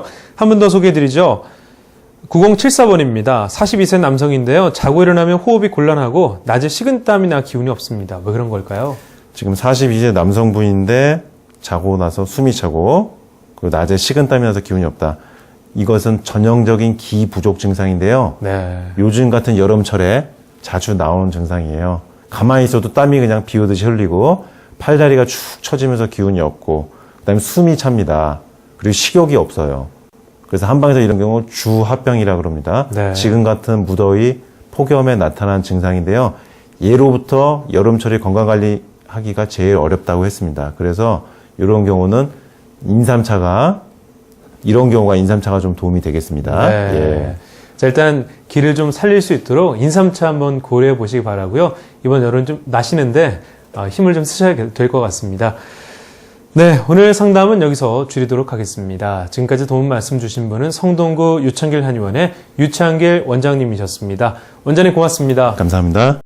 한 번 더 소개해드리죠. 9074번입니다. 42세 남성인데요. 자고 일어나면 호흡이 곤란하고 낮에 식은땀이나 기운이 없습니다. 왜 그런 걸까요? 지금 42세 남성분인데 자고 나서 숨이 차고 그리고 낮에 식은땀이 나서 기운이 없다. 이것은 전형적인 기 부족 증상인데요. 네. 요즘 같은 여름철에 자주 나오는 증상이에요. 가만히 있어도 땀이 그냥 비 오듯이 흘리고 팔다리가 축 처지면서 기운이 없고 그다음에 숨이 찹니다. 그리고 식욕이 없어요. 그래서 한방에서 이런 경우 주합병이라 그럽니다. 네. 지금 같은 무더위 폭염에 나타난 증상인데요. 예로부터 여름철에 건강 관리 하기가 제일 어렵다고 했습니다. 그래서 이런 경우는 인삼차가 이런 경우가 인삼차가 좀 도움이 되겠습니다. 네. 예. 자, 일단 기를 좀 살릴 수 있도록 인삼차 한번 고려해 보시기 바라고요. 이번 여름 좀 나시는데 어, 힘을 좀 쓰셔야 될 것 같습니다. 네, 오늘 상담은 여기서 줄이도록 하겠습니다. 지금까지 도움 말씀 주신 분은 성동구 유창길 한의원의 유창길 원장님이셨습니다. 원장님 고맙습니다. 감사합니다.